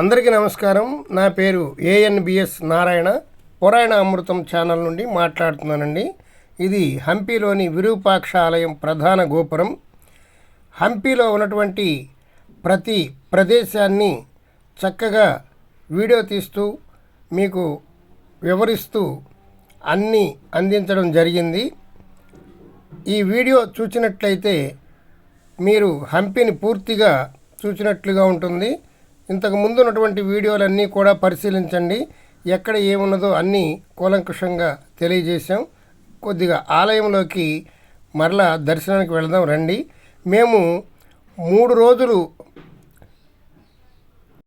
అందరికీ నమస్కారం. నా పేరు ఏఎన్బిఎస్ నారాయణ. పురాయణ అమృతం ఛానల్ నుండి మాట్లాడుతున్నానండి. ఇది హంపీలోని విరూపాక్ష ఆలయం ప్రధాన గోపురం. హంపీలో ఉన్నటువంటి ప్రతి ప్రదేశాన్ని చక్కగా వీడియో తీస్తూ మీకు వివరిస్తూ అన్నీ అందించడం జరిగింది. ఈ వీడియో చూసినట్లయితే మీరు హంపిని పూర్తిగా చూసినట్లుగా ఉంటుంది. ఇంతకు ముందు ఉన్నటువంటి వీడియోలన్నీ కూడా పరిశీలించండి. ఎక్కడ ఏమున్నదో అన్నీ కూలంకుషంగా తెలియజేశాం. కొద్దిగా ఆలయంలోకి మరలా దర్శనానికి వెళదాం రండి. మేము మూడు రోజులు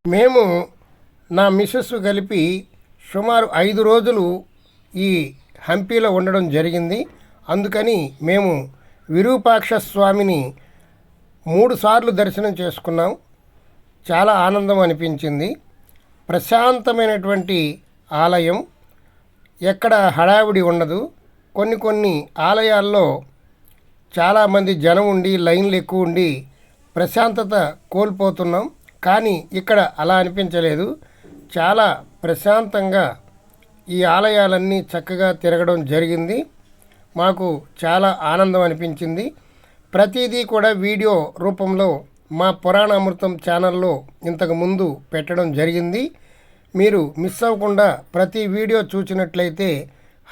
మేము నా మిస్సెస్ కలిపి సుమారు ఐదు రోజులు ఈ హంపీలో ఉండడం జరిగింది. అందుకని మేము విరూపాక్ష స్వామిని మూడు సార్లు దర్శనం చేసుకున్నాం. చాలా ఆనందం అనిపించింది. ప్రశాంతమైనటువంటి ఆలయం. ఎక్కడ హడావిడి ఉండదు. కొన్ని కొన్ని ఆలయాల్లో చాలామంది జనం ఉండి లైన్లు ఎక్కువ ఉండి ప్రశాంతత కోల్పోతున్నాం. కానీ ఇక్కడ అలా అనిపించలేదు. చాలా ప్రశాంతంగా ఈ ఆలయాలన్నీ చక్కగా తిరగడం జరిగింది. మాకు చాలా ఆనందం అనిపించింది. ప్రతిదీ కూడా వీడియో రూపంలో మా పురాణ అమృతం ఛానల్లో ఇంతకు ముందు పెట్టడం జరిగింది. మీరు మిస్ అవ్వకుండా ప్రతి వీడియో చూసినట్లయితే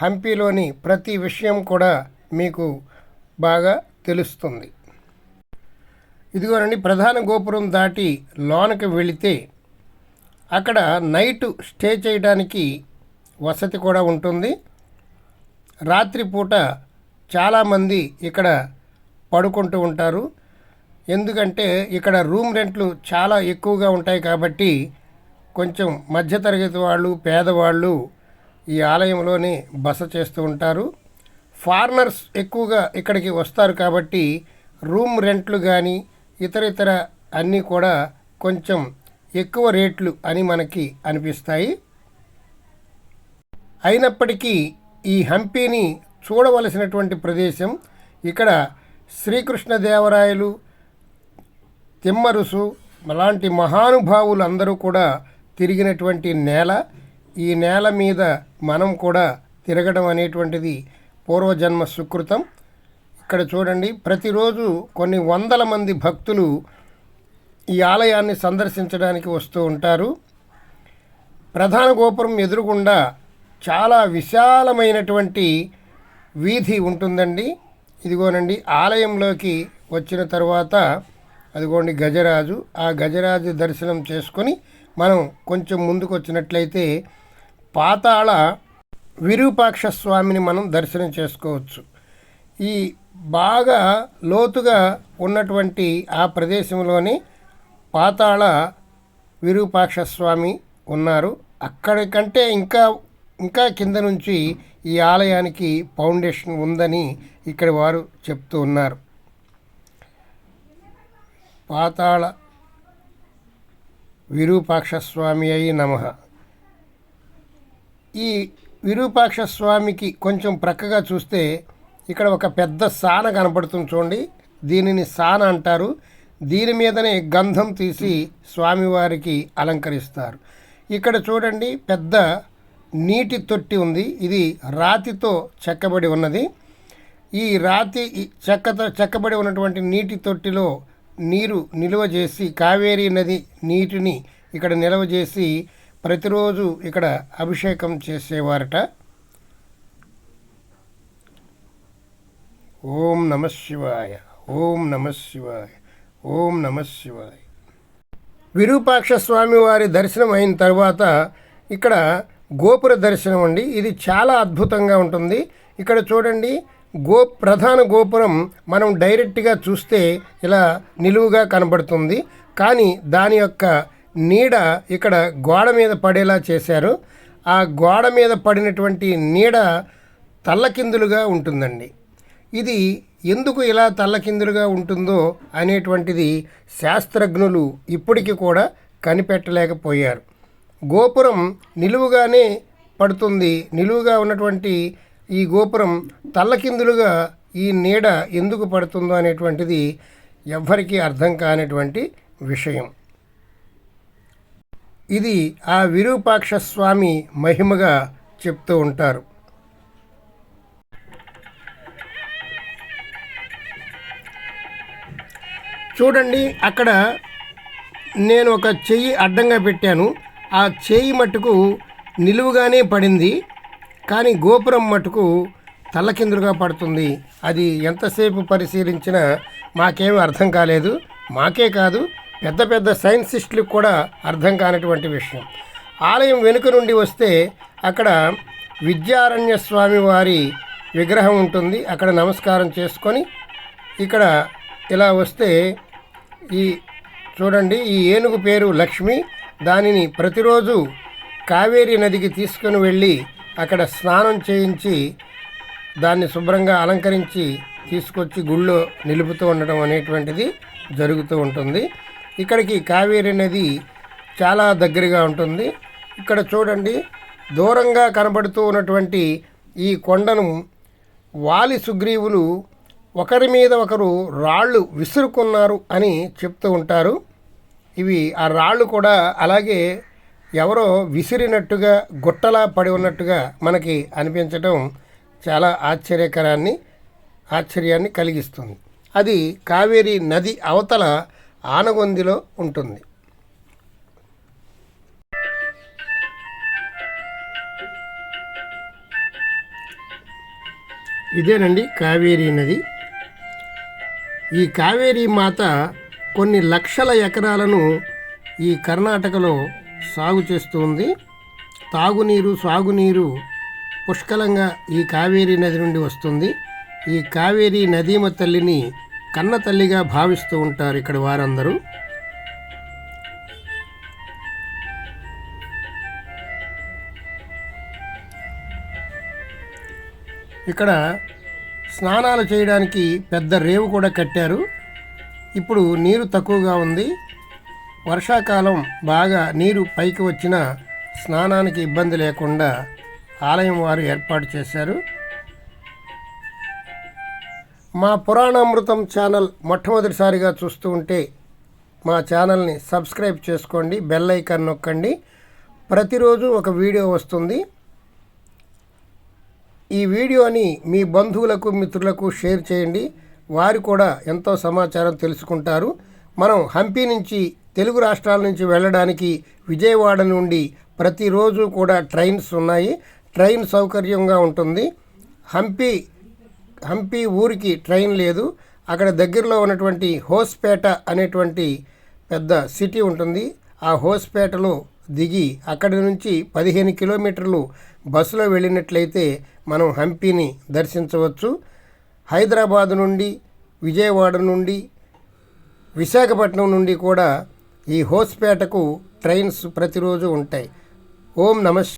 హంపీలోని ప్రతి విషయం కూడా మీకు బాగా తెలుస్తుంది. ఇదిగోనండి ప్రధాన గోపురం దాటి లోనకి వెళితే అక్కడ నైట్ స్టే చేయడానికి వసతి కూడా ఉంటుంది. రాత్రిపూట చాలామంది ఇక్కడ పడుకుంటూ ఉంటారు. ఎందుకంటే ఇక్కడ రూమ్ రెంట్లు చాలా ఎక్కువగా ఉంటాయి కాబట్టి కొంచెం మధ్యతరగతి వాళ్ళు పేదవాళ్ళు ఈ ఆలయంలోనే బస చేస్తూ ఉంటారు. ఫారినర్స్ ఎక్కువగా ఇక్కడికి వస్తారు కాబట్టి రూమ్ రెంట్లు కానీ ఇతర ఇతర అన్నీ కూడా కొంచెం ఎక్కువ రేట్లు అని మనకి అనిపిస్తాయి. అయినప్పటికీ ఈ హంపీని చూడవలసినటువంటి ప్రదేశం ఇక్కడ శ్రీకృష్ణదేవరాయలు తిమ్మరుసు అలాంటి మహానుభావులు అందరూ కూడా తిరిగినటువంటి నేల ఈ నేల మీద మనం కూడా తిరగడం అనేటువంటిది పూర్వజన్మ సుకృతం. ఇక్కడ చూడండి ప్రతిరోజు కొన్ని వందల మంది భక్తులు ఈ ఆలయాన్ని సందర్శించడానికి వస్తూ ఉంటారు. ప్రధాన గోపురం ఎదురుగుండా చాలా విశాలమైనటువంటి వీధి ఉంటుందండి. ఇదిగోనండి ఆలయంలోకి వచ్చిన తర్వాత అదిగోండి గజరాజు. ఆ గజరాజు దర్శనం చేసుకొని మనం కొంచెం ముందుకు వచ్చినట్లయితే పాతాళ విరూపాక్ష స్వామిని మనం దర్శనం చేసుకోవచ్చు. ఈ బాగా లోతుగా ఉన్నటువంటి ఆ ప్రదేశంలోని పాతాళ విరూపాక్ష స్వామి ఉన్నారు. అక్కడికంటే ఇంకా ఇంకా కింద నుంచి ఈ ఆలయానికి ఫౌండేషన్ ఉందని ఇక్కడ వారు చెప్తూ ఉన్నారు. పాతాళ విరూపాక్ష స్వామి అయి నమ. ఈ విరూపాక్ష స్వామికి కొంచెం ప్రక్కగా చూస్తే ఇక్కడ ఒక పెద్ద సాన కనపడుతుంది చూడండి. దీనిని సాన అంటారు. దీని మీదనే గంధం తీసి స్వామివారికి అలంకరిస్తారు. ఇక్కడ చూడండి పెద్ద నీటి తొట్టి ఉంది. ఇది రాతితో చెక్కబడి ఉన్నది. ఈ రాతి చెక్కతో చెక్కబడి ఉన్నటువంటి నీటి తొట్టిలో నీరు నిల్వ చేసి కావేరీ నది నీటిని ఇక్కడ నిల్వ చేసి ప్రతిరోజు ఇక్కడ అభిషేకం చేసేవారట. ఓం నమ శివాయ ఓం నమ శివాయ ఓం నమ శివాయ. విరూపాక్ష స్వామి వారి దర్శనం అయిన తర్వాత ఇక్కడ గోపుర దర్శనం అండి. ఇది చాలా అద్భుతంగా ఉంటుంది. ఇక్కడ చూడండి గో ప్రధాన గోపురం మనం డైరెక్ట్గా చూస్తే ఇలా నిలువుగా కనబడుతుంది. కానీ దాని యొక్క నీడ ఇక్కడ గోడ మీద పడేలా చేశారు. ఆ గోడ మీద పడినటువంటి నీడ తల్లకిందులుగా ఉంటుందండి. ఇది ఎందుకు ఇలా తల్లకిందులుగా ఉంటుందో అనేటువంటిది శాస్త్రజ్ఞులు ఇప్పటికీ కూడా కనిపెట్టలేకపోయారు. గోపురం నిలువుగానే పడుతుంది. నిలువుగా ఉన్నటువంటి ఈ గోపురం తల్లకిందులుగా ఈ నీడ ఎందుకు పడుతుందో అనేటువంటిది ఎవ్వరికీ అర్థం కానిటువంటి విషయం. ఇది ఆ విరూపాక్ష స్వామి మహిమగా చెప్తూ ఉంటారు. చూడండి అక్కడ నేను ఒక చెయ్యి అడ్డంగా పెట్టాను. ఆ చెయ్యి మట్టుకు నిలువుగానే పడింది. కానీ గోపురం మటుకు తల్లకిందులుగా పడుతుంది. అది ఎంతసేపు పరిశీలించినా మాకేమీ అర్థం కాలేదు. మాకే కాదు పెద్ద పెద్ద సైన్సిస్టులకు కూడా అర్థం కానటువంటి విషయం. ఆలయం వెనుక నుండి వస్తే అక్కడ విద్యారణ్య స్వామి వారి విగ్రహం ఉంటుంది. అక్కడ నమస్కారం చేసుకొని ఇక్కడ ఇలా వస్తే ఈ చూడండి ఈ ఏనుగు పేరు లక్ష్మి. దానిని ప్రతిరోజు కావేరీ నదికి తీసుకుని వెళ్ళి అక్కడ స్నానం చేయించి దాన్ని శుభ్రంగా అలంకరించి తీసుకొచ్చి గుళ్ళో నిలుపుతూ ఉండడం అనేటువంటిది జరుగుతూ ఉంటుంది. ఇక్కడికి కావేరి నది చాలా దగ్గరగా ఉంటుంది. ఇక్కడ చూడండి దూరంగా కనబడుతూ ఉన్నటువంటి ఈ కొండను వాలి సుగ్రీవులు ఒకరి మీద ఒకరు రాళ్ళు విసురుకున్నారు అని చెప్తూ ఉంటారు. ఇవి ఆ రాళ్ళు కూడా అలాగే ఎవరో విసిరినట్టుగా గుట్టలా పడి ఉన్నట్టుగా మనకి అనిపించడం చాలా ఆశ్చర్యకరాన్ని ఆశ్చర్యాన్ని కలిగిస్తుంది. అది కావేరీ నది అవతల ఆనగొందిలో ఉంటుంది. ఇదేనండి కావేరీ నది. ఈ కావేరీ మాత కొన్ని లక్షల ఎకరాలను ఈ కర్ణాటకలో సాగు చేస్తుంది. తాగునీరు సాగునీరు పుష్కలంగా ఈ కావేరీ నది నుండి వస్తుంది. ఈ కావేరీ నదీమ తల్లిని కన్న తల్లిగా భావిస్తూ ఉంటారు ఇక్కడ వారందరూ. ఇక్కడ స్నానాలు చేయడానికి పెద్ద రేవు కూడా కట్టారు. ఇప్పుడు నీరు తక్కువగా ఉంది. వర్షాకాలం బాగా నీరు పైకి వచ్చిన స్నానానికి ఇబ్బంది లేకుండా ఆలయం వారు ఏర్పాటు చేశారు. మా పురాణామృతం ఛానల్ మొట్టమొదటిసారిగా చూస్తూ ఉంటే మా ఛానల్ని సబ్స్క్రైబ్ చేసుకోండి బెల్ ఐకాన్ నొక్కండి. ప్రతిరోజు ఒక వీడియో వస్తుంది. ఈ వీడియోని మీ బంధువులకు మిత్రులకు షేర్ చేయండి. వారు కూడా ఎంతో సమాచారం తెలుసుకుంటారు. మనం హంపి నుంచి తెలుగు రాష్ట్రాల నుంచి వెళ్ళడానికి విజయవాడ నుండి ప్రతిరోజు కూడా ట్రైన్స్ ఉన్నాయి. ట్రైన్ సౌకర్యంగా ఉంటుంది. హంపి హంపి ఊరికి ట్రైన్ లేదు. అక్కడ దగ్గరలో ఉన్నటువంటి హోస్పేట అనేటువంటి పెద్ద సిటీ ఉంటుంది. ఆ హోస్పేటలో దిగి అక్కడి నుంచి పదిహేను కిలోమీటర్లు బస్సులో వెళ్ళినట్లయితే మనం హంపిని దర్శించవచ్చు. హైదరాబాద్ నుండి విజయవాడ నుండి విశాఖపట్నం నుండి కూడా ఈ హోస్పేటకు ట్రైన్స్ ప్రతిరోజు ఉంటాయి. ఓం నమస్